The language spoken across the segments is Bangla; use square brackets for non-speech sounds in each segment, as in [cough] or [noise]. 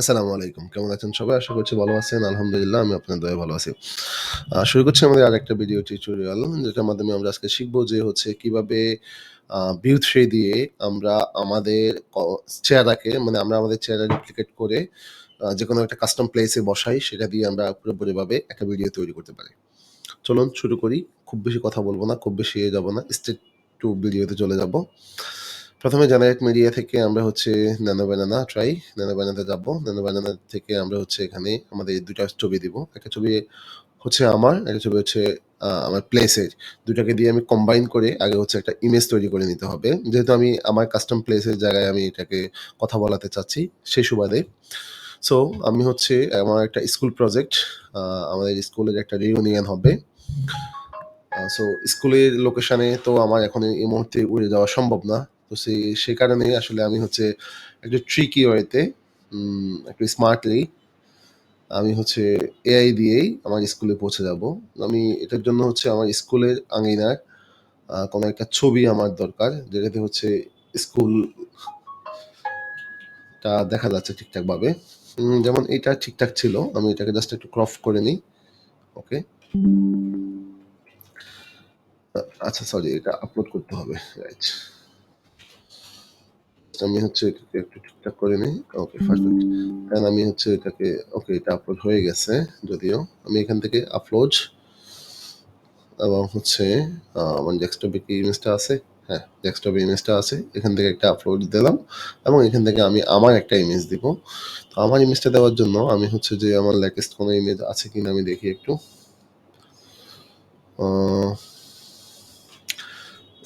আসসালামু আলাইকুম। কেমন আছেন সবাই? আশা করছি ভালো আছেন। আলহামদুলিল্লাহ আমি আপনার দয়ায় ভালো আছি। শুরু করছি আমাদের আরেকটা ভিডিও টিউটোরিয়াল যেটার মাধ্যমে আমরা আজকে শিখব যে হচ্ছে কীভাবে ভিউ থ্রি দিয়ে আমরা আমাদের চেহারাকে মানে আমরা আমাদের চেহারা রেপ্লিকেট করে যে কোনো একটা কাস্টম প্লেসে বসাই সেটা দিয়ে আমরা পুরোপুরিভাবে একটা ভিডিও তৈরি করতে পারি। চলুন শুরু করি। খুব বেশি কথা বলব না, খুব বেশি যাব না। স্টেট টু ভিডিওতে চলে যাব। প্রথমে জেনারেট মিডিয়া থেকে আমরা হচ্ছে ন্যানো ব্যানানা ট্রাই। ন্যানো ব্যানানাতে যাব। ন্যানো ব্যানানা থেকে আমরা হচ্ছে এখানে আমাদের ২ টা ছবি দিব। একটা ছবি হচ্ছে আমার, একটা ছবি হচ্ছে আমার প্লেসের। দুটাকে দিয়ে আমি কম্বাইন করে আগে হচ্ছে একটা ইমেজ তৈরি করে নিতে হবে। যেহেতু আমি আমার কাস্টম প্লেসের জায়গায় আমি এটাকে কথা বলাতে চাচ্ছি সেই সুবাদে। সো আমি হচ্ছে আমার একটা স্কুল প্রজেক্ট আমাদের স্কুলের একটা রিউনিয়ন হবে। সো স্কুলের লোকেশানে তো আমার এখন এই মুহূর্তে উড়ে যাওয়া সম্ভব না। তো সে সে কারণে আসলে আমি হচ্ছে একটু ট্রিকি ওয়েতে একটু স্মার্টলি আমি হচ্ছে এআই দিয়েই আমার স্কুলে পৌঁছে যাব। আমি এটার জন্য হচ্ছে আমার স্কুলের আঙিনার কোনো একটা ছবি আমার দরকার। যেটাতে হচ্ছে স্কুল টা দেখা যাচ্ছে ঠিকঠাকভাবে। যেমন এটা ঠিকঠাক ছিল। আমি এটাকে জাস্ট একটু ক্রপ করে নিই। ওকে। আচ্ছা সরি এটা আপলোড করতে হবে। রাইট। আমি হচ্ছে একটু ঠিকঠাক করে নিই। ওকে পারফেক্ট। দেন আমি হচ্ছে এটাকে ওকে এটা আপলোড হয়ে গেছে যদিও। আমি এখান থেকে আপলোড এবং হচ্ছে আমার ডেস্কটপে কি ইমেজটা আছে? হ্যাঁ, ডেস্কটপে ইমেজটা আছে। এখান থেকে একটা আপলোড দিলাম এবং এখান থেকে আমি আমার একটা ইমেজ দিব। তো আমার ইমেজটা দেওয়ার জন্য আমি হচ্ছে যে আমার লেটেস্ট কোনো ইমেজ আছে কিনা আমি দেখি একটু।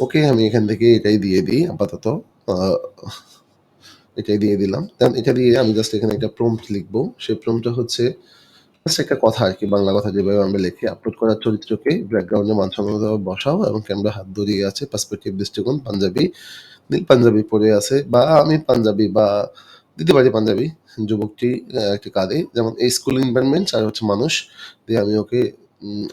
ওকে আমি এখান থেকে এটাই দিয়ে দিই আপাতত। এটাই দিয়ে দিলাম। দেন এটা দিয়ে আমি জাস্ট এখানে একটা প্রম্পট লিখব সেই প্রম্পটটা হচ্ছে একটা কথা আর কি বাংলা কথা যেভাবে আমরা লিখি আপলোড করার চরিত্রকে ব্যাকগ্রাউন্ডে মানসম্মতভাবে বসাও এবং ক্যামেরা হাত ধরিয়ে আছে পার্সপেক্টিভ দৃষ্টিকোণ পাঞ্জাবি, নীল পাঞ্জাবি পরে আছে বা আমি পাঞ্জাবি বা দিতে পারি পাঞ্জাবি। যুবকটি একটি কাঁধে যেমন এই স্কুল এনভায়রনমেন্ট আর হচ্ছে মানুষ দিয়ে আমি ওকে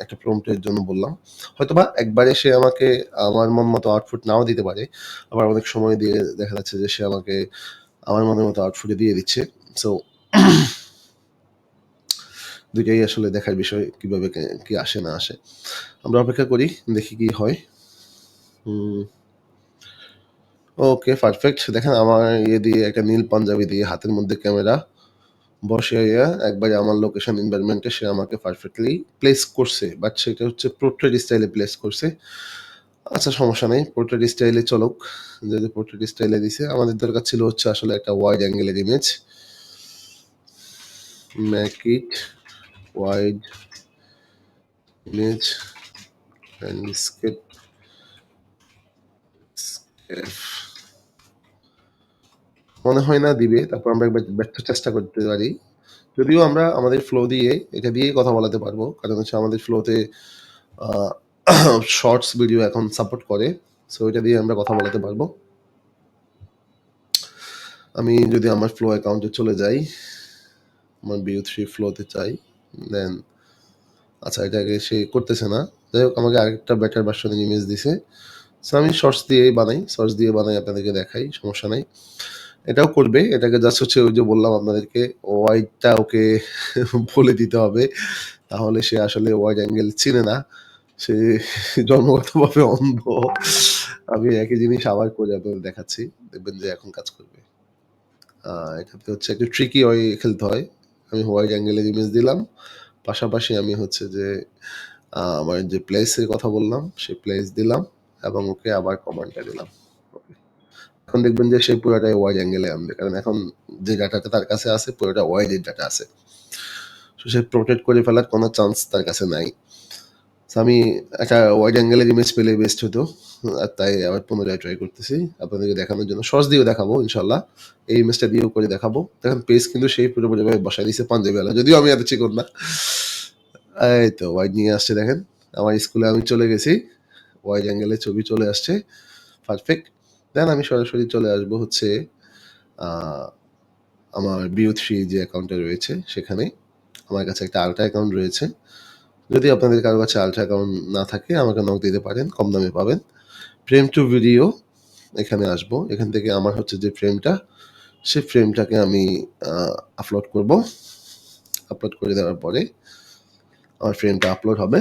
একটা প্রম্পট এর জন্য বললাম। হয়তোবা একবারে সে আমাকে, আমার মন মতো আউটপুট নাও দিতে পারে। আবার অনেক সময় দিয়ে দেখা যাচ্ছে যে সে আমাকে, আমার মনের মতো আউটপুট দিয়ে দিচ্ছে। সো ২ টাই আসলে দেখার বিষয়, কীভাবে কে আসে না আসে। আমরা অপেক্ষা করি, দেখি কি হয়। Okay perfect. দেখেন, আমার ইয়ে দিয়ে, একটা নীল পাঞ্জাবি দিয়ে, হাতের মধ্যে ক্যামেরা বসাইয়া একবারে আমার লোকেশন এনভায়রনমেন্ট সে আমাকে পারফেক্টলি প্লেস করছে। বাট সেটা হচ্ছে পোর্ট্রেট স্টাইলে প্লেস করছে। আচ্ছা সমস্যা নেই পোর্ট্রেট স্টাইলে চলুক। যদি পোর্ট্রেট স্টাইলে দিছে, আমাদের দরকার ছিল হচ্ছে আসলে একটা wide অ্যাঙ্গেলের image. Make it wide image landscape scape মনে হয় না দিবে। তারপর আমরা একবার ব্যর্থ চেষ্টা করতে পারি। যদিও আমরা আমাদের ফ্লো দিয়ে এটা দিয়েই কথা বলাতে পারব। কারণ হচ্ছে আমাদের ফ্লোতে শর্টস ভিডিও এখন সাপোর্ট করে। সো এটা দিয়ে আমরা কথা বলাতে পারব। আমি যদি আমার ফ্লো অ্যাকাউন্টে চলে যাই, আমার ভিউ থ্রি ফ্লোতে চাই। দেন আচ্ছা এটাকে সে করতেছে না। যাই হোক আমাকে আরেকটা ভার্সন এর ইমেজ দিছে। সো আমি শর্টস দিয়েই বানাই। শর্টস দিয়ে বানাই আপনাদেরকে দেখাই। সমস্যা নাই। এটাও করবে। এটাকে জাস্ট হচ্ছে ওই যে বললাম আপনাদেরকে ওয়াইডটা ওকে বলে দিতে হবে। তাহলে সে আসলে ওয়াইড অ্যাঙ্গেল চিনে না। সে জন্মগতভাবে অন্ধ। আমি একই জিনিস আবার করে আপনাদের দেখাচ্ছি। দেখবেন যে এখন কাজ করবে। এটাতে হচ্ছে একটু ট্রিকি ওয়ে খেলতে হয়। আমি ওয়াইড অ্যাঙ্গেলের ইমেজ দিলাম। পাশাপাশি আমি হচ্ছে যে আমার যে প্লেস এর কথা বললাম সেই প্লেস দিলাম এবং ওকে আবার কমান্ডটা দিলাম। ওকে। এখন দেখবেন যে সে পুরাটাই ওয়াইড অ্যাঙ্গেলে আনবে। কারণ এখন যে ডাটাটা তার কাছে আছে, পুরোটা ওয়াইড এর ডাটা আছে। সো সে প্রোটেক্ট করে ফেলার কোনো চান্স তার কাছে নাই। আমি একটা ওয়াইড অ্যাঙ্গেল এর ইমেজ পেলে বেস্ট হতো। আর তাই আবার পুনরায় ট্রাই করতেছি। আপনাদেরকে দেখানোর জন্য শর্টস দিয়েও দেখাবো ইনশাল্লাহ এই ইমেজটা দিয়েও করে দেখাবো। দেখেন পেজ কিন্তু সেই পুরোপুরিভাবে বসায় দিছে পাঞ্জাবিওয়ালা। যদিও আমি এত চিকন না। এই তো ওয়াইড নিয়ে আসছে দেখেন। আমার স্কুলে আমি চলে গেছি। ওয়াইড অ্যাঙ্গেল এর ছবি চলে আসছে। পারফেক্ট। দেন আমি সরাসরি চলে আসব হচ্ছে আমার ভিউ থ্রি যে অ্যাকাউন্টটা রয়েছে সেখানে। আমার কাছে একটা আল্ট্রা অ্যাকাউন্ট রয়েছে। যদি আপনাদের কারও কাছে আল্ট্রা অ্যাকাউন্ট না থাকে, আমাকে নক দিতে পারেন। কম দামে পাবেন। ফ্রেম টু ভিডিও এখানে আসব। এখান থেকে আমার হচ্ছে যে ফ্রেমটা সেই ফ্রেমটাকে আমি আপলোড করব আপলোড করে দেওয়ার পরে, আমার ফ্রেমটা আপলোড হবে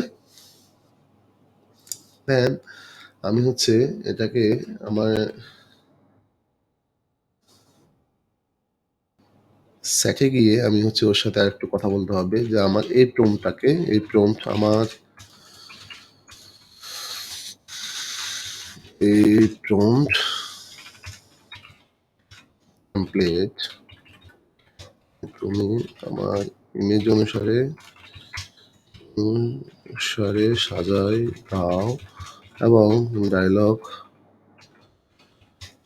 দেন আমি হচ্ছে এটাকে আমার সেটে গিয়ে আমি হচ্ছে ওর সাথে আর একটু কথা বলতে হবে যে আমার এই প্রোমটাকে এই প্রোমটা আমার এই প্রম্পট টেমপ্লেট তুমি আমার ইমেজ অনুসারে অনুসারে সাজাই দাও। এবং ডায়লগ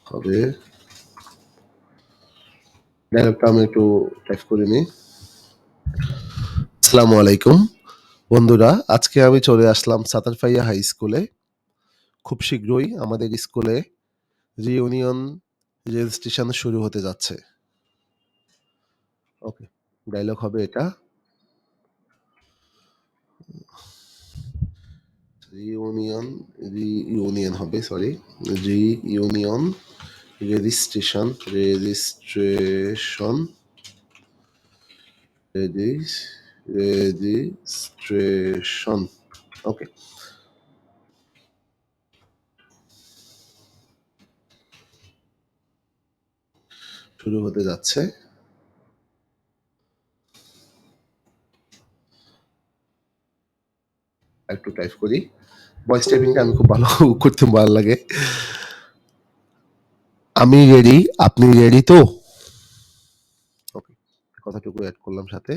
হবে। ডায়লগটা আমি একটু টাইপ করে নিই। আসসালামু আলাইকুম। বন্ধুরা, আজকে আমি চলে আসলাম সাতারফাইয়া হাই স্কুলে। খুব শীঘ্রই আমাদের স্কুলে রিউনিয়ন রেজিস্ট্রেশন শুরু হতে যাচ্ছে। ওকে ডায়লগ হবে এটা। রিউনিয়ন রিউনিয়ন হবে sorry reunion registration registration registration okay শুরু হতে যাচ্ছে। একটু টাইপ করি। ভয়েস টাইপিংটা আমি খুব ভালো করতে ভালো লাগে। আমি রেডি আপনি রেডি তো? ওকে কথাটুকু অ্যাড করলাম সাথে।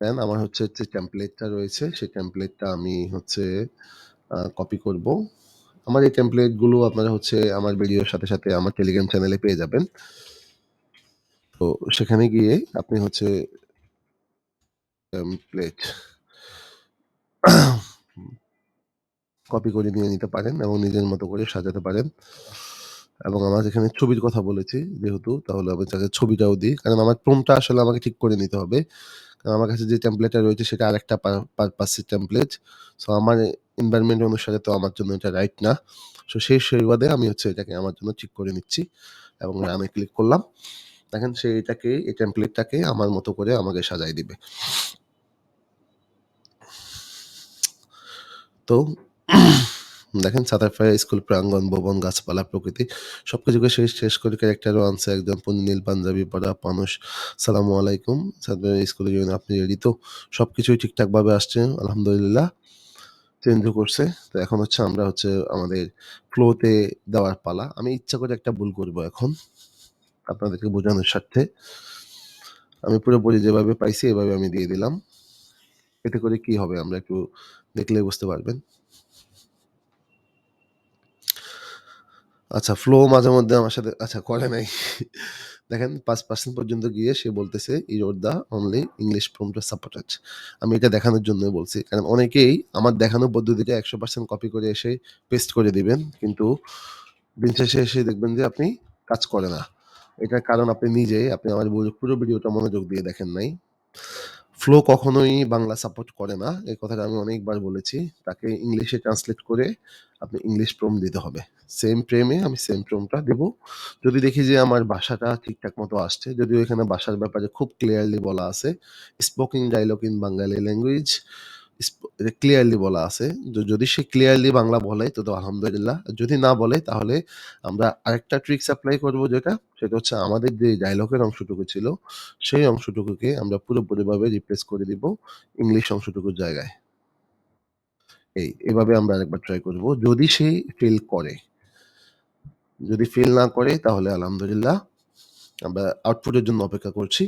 দেন আমার হচ্ছে যে টেমপ্লেটটা রয়েছে, সেই টেমপ্লেটটা আমি হচ্ছে কপি করব। আমার এই টেমপ্লেটগুলো আপনারা হচ্ছে আমার ভিডিওর সাথে সাথে আমার টেলিগ্রাম চ্যানেলে পেয়ে যাবেন। তো সেখানে গিয়ে আপনি হচ্ছে টেমপ্লেট কপি করে নিয়ে নিতে পারেন এবং নিজের মতো করে সাজাতে পারেন। এবং আমার এখানে ছবির কথা বলেছি যেহেতু, তাহলে আমি তাকে ছবিটাও দিই। কারণ আমার প্রোমটা আসলে আমাকে ঠিক করে নিতে হবে। কারণ আমার কাছে যে টেমপ্লেটটা রয়েছে সেটা আরেকটা পারপাসের টেমপ্লেট সো আমার এনভায়রনমেন্ট অনুসারে তো আমার জন্য এটা রাইট না। সো সেই সুবাদে আমি হচ্ছে এটাকে আমার জন্য ঠিক করে নিচ্ছি এবং আমি ক্লিক করলাম। দেখেন সে এটাকে, এই টেমপ্লেটটাকে আমার মতো করে আমাকে সাজাই দিবে। তো দেখেন সাতারফায়া স্কুল, প্রাঙ্গণ, ভবন, গাছপালা, প্রকৃতি সব কিছুকে শেষ শেষ করে ক্যারেক্টারও আনছে একজন পুনি নীল পাঞ্জাবি পরা মানুষ। সালামু আলাইকুম। স্কুলে জন্য আপনি রেডি তো সব কিছুই ঠিকঠাকভাবে আসছে, আলহামদুলিল্লাহ। চেঞ্জও করছে। তো এখন হচ্ছে আমরা হচ্ছে আমাদের ফ্লোতে দেওয়ার পালা। আমি ইচ্ছা করে একটা ভুল করব এখন, আপনাদেরকে বোঝানোর স্বার্থে। আমি পুরোপুরি যেভাবে পাইছি, এভাবে আমি দিয়ে দিলাম। এতে করে কি হবে, আমরা একটু দেখলে বুঝতে পারবেন। আচ্ছা ফ্লো মাঝে মধ্যে আমার সাথে আচ্ছা করে নাই। দেখেন, পাঁচ পার্সেন্ট পর্যন্ত গিয়ে সে বলতেছে ইউর দ্য অনলি ইংলিশ ফর্মটা সাপোর্টেড আমি এটা দেখানোর জন্য বলছি। কারণ অনেকেই আমার দেখানো পদ্ধতিটা একশো পার্সেন্ট কপি করে এসে পেস্ট করে দিবেন, কিন্তু দিন শেষে এসে দেখবেন যে আপনি কাজ করে না। এটার কারণ আপনি নিজেই, আপনি আমার পুরো ভিডিওটা মনোযোগ দিয়ে দেখেন নাই। ফ্লো কখনোই বাংলা সাপোর্ট করে না। এই কথাটা আমি অনেকবার বলেছি। তাকে ইংলিশে ট্রান্সলেট করে আপনি ইংলিশ প্রম দিতে হবে। সেম প্রেমে আমি সেম প্রমটা দেব। যদি দেখি যে আমার ভাষাটা ঠিকঠাক মতো আসছে, যদিও এখানে ভাষার ব্যাপারে খুব ক্লিয়ারলি বলা আছে speaking dialogue in Bengali language clearly বলা আছে। যদি সে ক্লিয়ারলি বাংলা বলে, তো আলহামদুলিল্লাহ। যদি না বলে, তাহলে আমরা আরেকটা ট্রিক্স অ্যাপ্লাই করব যেটা, সেটা হচ্ছে আমাদের যে ডায়লগের অংশটুকু ছিল, সেই অংশটুকুকে আমরা পুরোপুরিভাবে রিপ্লেস করে দিব ইংলিশ অংশটুকুর জায়গায়। এই, এভাবে আমরা আরেকবার ট্রাই করব। যদি সে ফিল করে। যদি ফিল না করে, তাহলে আলহামদুলিল্লাহ আমরা আউটপুটের জন্য অপেক্ষা করছি।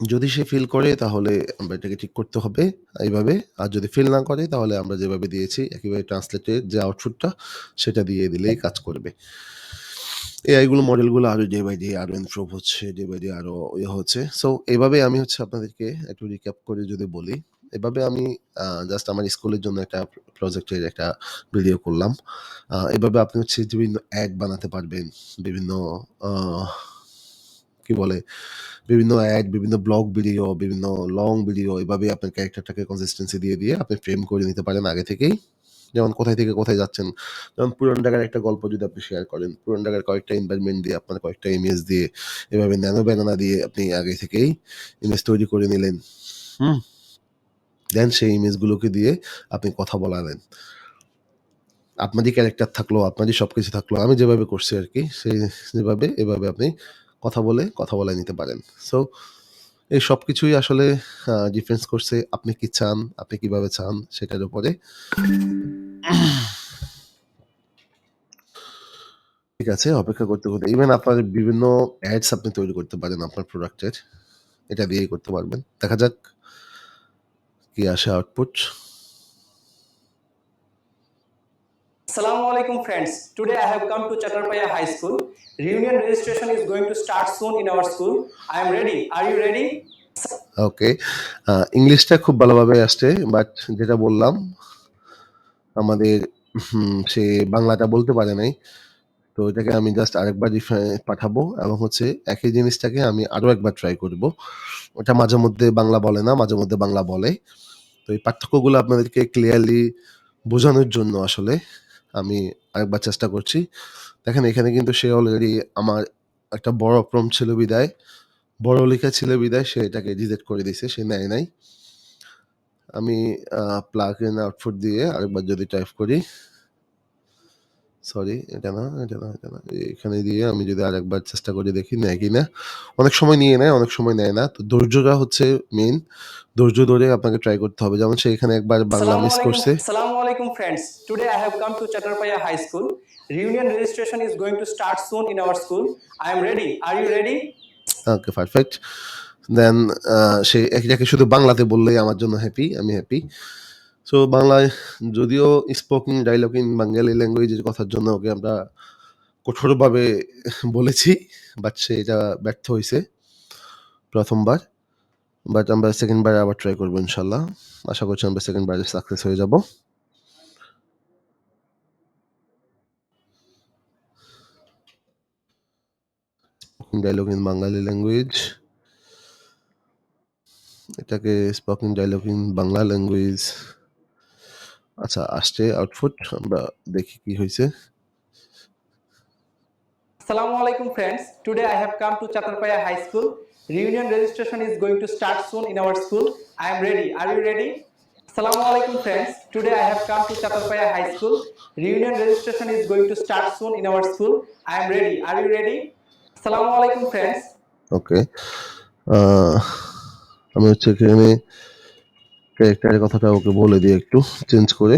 যদি সে ফিল করে, তাহলে আমরা এটাকে ঠিক করতে হবে এইভাবে। আর যদি ফিল না করে, তাহলে আমরা যেভাবে দিয়েছি একইভাবে ট্রান্সলেটের যে আউটপুটটা সেটা দিয়ে দিলেই কাজ করবে। এআইগুলো মডেলগুলো আরও ডে বাই ডে আরও ইমপ্রুভ হচ্ছে ডে বাই ডে আরও ইয়ে হচ্ছে। সো এভাবে আমি হচ্ছে আপনাদেরকে একটু রিক্যাপ করে যদি বলি, এভাবে আমি জাস্ট আমার স্কুলের জন্য একটা প্রজেক্টের একটা ভিডিও করলাম। এভাবে আপনি হচ্ছে বিভিন্ন অ্যাড বানাতে পারবেন, বিভিন্ন কি বলে বিভিন্ন অ্যাড বিভিন্ন ব্লগ ভিডিও বিভিন্ন লং ভিডিও এভাবে আপনার ক্যারেক্টারটাকে কনসিস্টেন্সি দিয়ে দিয়ে আপনি ফ্রেম করে নিতে পারেন আগে থেকেই যেমন কোথায় থেকে কোথায় যাচ্ছেন। যেমন পুরান ঢাকার একটা গল্প যদি আপনি শেয়ার করেন, পুরান ঢাকার কয়েকটা এনভায়রনমেন্ট দিয়ে আপনার কয়েকটা ইমেজ দিয়ে এভাবে ন্যানো ব্যানানা দিয়ে আপনি আগে থেকেই ইমেজ তৈরি করে নিলেন। হুম? দেন সেই ইমেজগুলোকে দিয়ে আপনি কথা বলালেন। আপনারই ক্যারেক্টার থাকল, আপনারই সবকিছু থাকল। আমি যেভাবে করছি আরকি সেই যেভাবে এভাবে আপনি কথা বলে কথা বলায় নিতে পারেন। সো এই সব কিছুই আসলে আ ডিফারেন্স করছে আপনি কি চান, আপনি কীভাবে চান সেটার উপরে। ঠিক আছে অপেক্ষা করতে, করতে ইভেন আপনার বিভিন্ন অ্যাডস আপনি তৈরি করতে পারেন আপনার প্রোডাক্টের। এটা দিয়েই করতে পারবেন। দেখা যাক কি আসে output. Assalamu alaikum friends. Today I have come to Chatarpaya High School. Reunion registration is going to start soon in our school. I am ready. Are you ready? Okay. ইংলিশটা খুব ভালোভাবে আসছে। বাট যেটা বললাম আমাদের সে বাংলাটা বলতে পারে নাই। তো এটাকে আমি জাস্ট আরেকবার পাঠাবো এবং হচ্ছে একই জিনিসটাকে আমি আরও একবার ট্রাই করব। ওটা মাঝেমধ্যে বাংলা বলে না, মাঝেমধ্যে বাংলা বলে। তো এই পার্থক্যগুলো আপনাদেরকে ক্লিয়ারলি বোঝানোর জন্য আসলে আমি আরেকবার চেষ্টা করছি। দেখেন, এখানে কিন্তু সে অলরেডি আমার একটা বড় প্রম ছিল বিদায় বড় লেখা ছিল বিদায়, সে এটাকে ডিজেক্ট করে দিছে। সে নেয় নাই। আমি প্লাগ ইন আউটপুট দিয়ে আরেকবার যদি টাইপ করি সরি এখানে দিয়ে আমি যদি আর একবার চেষ্টা করে দেখি নেয় কি অনেক সময় নিয়ে নেয় অনেক সময় নেয় না। তো ধৈর্যটা হচ্ছে মেইন ধৈর্য ধরে আপনাকে ট্রাই করতে হবে। যেমন সে এখানে একবার বাংলা মিস করছে। High school reunion registration ready okay perfect then সে একে একে শুধু বাংলাতে বললেই আমার জন্য হ্যাপি আমি হ্যাপি সো বাংলায় যদিও স্পোকিং ডায়ালগ ইন বাঙ্গালি ল্যাঙ্গুয়েজের কথার জন্য ওকে আমরা কঠোরভাবে বলেছি। বাট সে এটা ব্যর্থ হয়েছে প্রথমবার বাট আমরা 2nd বারে আবার ট্রাই করব ইনশাল্লাহ আশা করছি আমরা 2nd বারে সাকসেস হয়ে যাব। Dialogue in Bengali language. এটাকে speaking dialogue in Bangla language. আচ্ছা আসছে আউটপুট আমরা দেখি কি হয়েছে আসসালামু আলাইকুম friends today I have come to Chatarpaya high school reunion registration is going to start soon in our school I am ready are you ready আসসালামু আলাইকুম friends today I have come to Chatarpaya high school reunion registration is going to start soon in our school I am ready are you ready আসসালামু আলাইকুম फ्रेंड्स ওকে আমি হচ্ছে এখানে ক্যারেক্টারের কথাটা ওকে বলে দিই একটু চেঞ্জ করে।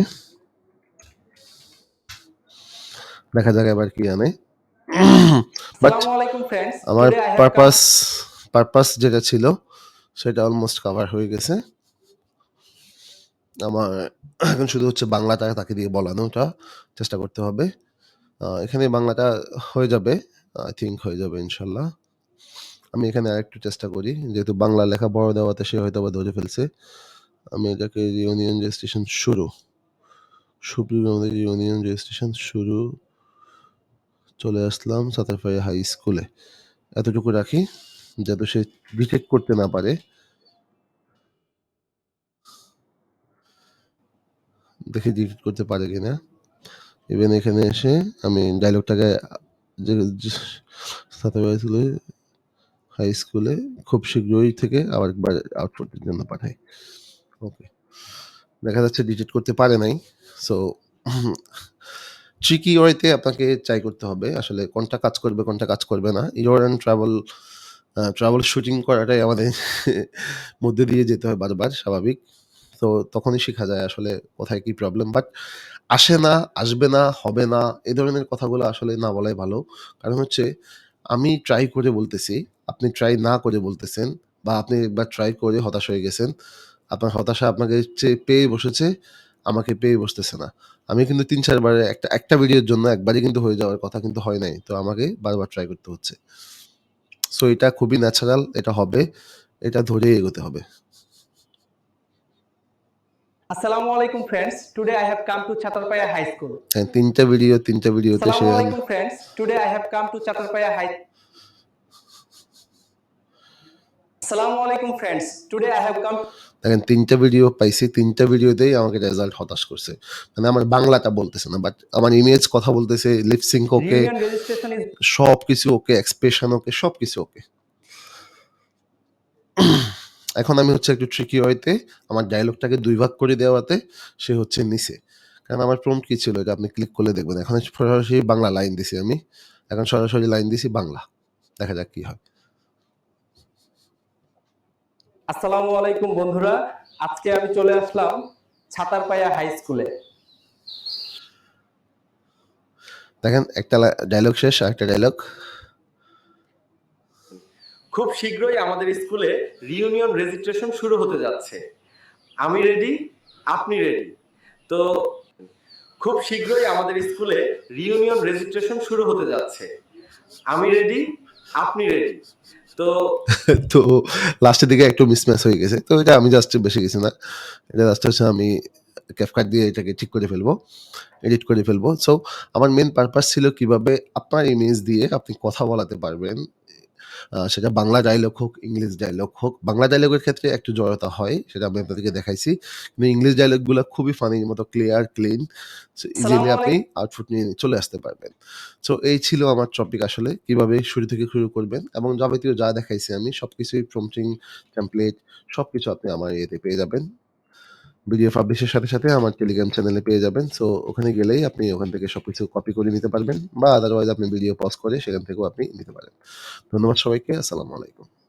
দেখা যাক এবার কি আনে। বাট আমার পারপাস পারপাস যেটা ছিল সেটা অলমোস্ট কভার হয়ে গেছে। আমার এখন শুধু হচ্ছে বাংলাটা তাকে দিয়ে বলানোটা চেষ্টা করতে হবে। এখানে বাংলাটা হয়ে যাবে। আই থিংক হয়ে যাবে ইনশাআল্লাহ। আমি এখানে আরেকটু চেষ্টা করি। যেহেতু বাংলা লেখা বড় দেওয়াতে সে হয়তোবা ধরে ফেলছে। আমি এটাকে ইউনিয়ন রেজিস্ট্রেশন শুরু। সুপ্রিয় আমাদের ইউনিয়ন রেজিস্ট্রেশন শুরু। চলে আসলাম সাতারপাড়া হাই স্কুলে। এতটুকু রাখি, যাতে সে ডিটেক্ট করতে না পারে। দেখি ডিটেক্ট করতে পারে কিনা। ইভেন এখানে এসে আমি ডায়ালগটাকে যে স্কুলে হাই স্কুলে খুব শীঘ্রই থেকে আরেকবার আউটপুটের জন্য পাঠাই। ওকে। দেখা যাচ্ছে ডিটেক্ট করতে পারে নাই। সো ট্রিকি ওয়েতে আপনাকে ট্রাই করতে হবে। আসলে কোনটা কাজ করবে, কোনটা কাজ করবে না। Error and trouble uh troubleshooting করাটাই আমাদের [laughs] মধ্যে দিয়ে যেতে হয় বারবার স্বাভাবিক। তো তখনই শেখা যায় আসলে কোথায় কি প্রবলেম। বাট আসে না, আসবে না, হবে না এ ধরনের কথাগুলো আসলে না বলাই ভালো। কারণ হচ্ছে আমি ট্রাই করে বলতেছি, আপনি ট্রাই না করে বলতেছেন বা আপনি একবার ট্রাই করে হতাশ হয়ে গেছেন। আপনার হতাশা আপনাকে পেয়ে বসেছে আমাকে পেয়ে বসতেছে না। আমি কিন্তু তিন চারবারে একটা একটা ভিডিওর জন্য একবারই কিন্তু হয়ে যাওয়ার কথা কিন্তু হয় নাই তো আমাকে বারবার ট্রাই করতে হচ্ছে। সো এটা খুবই ন্যাচারাল এটা হবে এটা ধরে এগোতে হবে। আসসালামু আলাইকুম friends today I come to Chatarpaya high school হ্যাঁ তিনটা ভিডিও তিনটা ভিডিওতে friends today I come to Chatarpaya high আসসালামু আলাইকুম ফ্রেন্ডস টুডে আই কাম দেখেন ৩ টা ভিডিও পাইছি। ৩ টা ভিডিওতেই আমাকে রেজাল্ট হতাশ করছে। মানে আমার বাংলাটা বলতেছে না। বাট আমার ইমেজ কথা বলতেছে, লিপ সিঙ্ক ওকে, সব কিছু ওকে, এক্সপ্রেশন ওকে, সব কিছু ওকে। এখন আমি হচ্ছে একটু ট্রিকি ওয়েতে আমার ডায়লগটাকে দুই ভাগ করে দেওয়াতে সে হচ্ছে নিচে কারণ আমার প্রম্পট কি ছিল এটা আপনি ক্লিক করলে দেখবেন। এখন সরাসরি বাংলা লাইন দিছি আমি। এখন সরাসরি লাইন দিছি বাংলা। দেখা যাক কি হয়। আসসালামু আলাইকুম বন্ধুরা। আজকে আমি চলে আসলাম ছাতারপায়া হাই স্কুলে। দেখেন একটা ডায়ালগ শেষ আরেকটা ডায়ালগ। খুব শীঘ্রই আমাদের স্কুলে রিউনিয়ন রেজিস্ট্রেশন শুরু হতে যাচ্ছে। আমি রেডি আপনি রেডি তো খুব শীঘ্রই আমাদের স্কুলে রিউনিয়ন রেজিস্ট্রেশন শুরু হতে যাচ্ছে। আমি রেডি আপনি রেডি তো [laughs] তো লাস্টের দিকে একটু মিসম্যাচ হয়ে গেছে। তো এটা আমি জাস্ট বেশি গেছি না। এটা জাস্ট হচ্ছে আমি ক্যাপকাট দিয়ে এটাকে ঠিক করে ফেলব। এডিট করে ফেলব। সো আমার মেন পারপাস ছিল কীভাবে আপনার ইমেজ দিয়ে আপনি কথা বলাতে পারবেন। সেটা বাংলা ডায়লগ হোক, ইংলিশ ডায়লগ হোক। বাংলা ডায়লগের ক্ষেত্রে একটু জড়তা হয়। সেটা আমি আপনাদেরকে দেখাইছি। কিন্তু ইংলিশ ডায়ালগগুলা খুবই ফানির মতো ক্লিয়ার, ক্লিন। ইজিলি আপনি আউটপুট নিয়ে চলে আসতে পারবেন। সো এই ছিল আমার টপিক আসলে। কীভাবে শুরু থেকে শুরু করবেন এবং যাবতীয় যা দেখাইছি আমি সবকিছুই প্রম্পটিং, টেমপ্লেট সবকিছু আপনি আমার ইয়েতে পেয়ে যাবেন। ভিডিও পাবলিশের সাথে, সাথে আমার টেলিগ্রাম চ্যানেলে পেয়ে যাবেন। সো ওখানে গেলেই আপনি ওখান থেকে সব কিছু কপি করে নিতে পারবেন বা আদারওয়াইজ আপনি ভিডিও পজ করে সেখান থেকেও আপনি নিতে পারেন। ধন্যবাদ সবাইকে। আসসালামু আলাইকুম।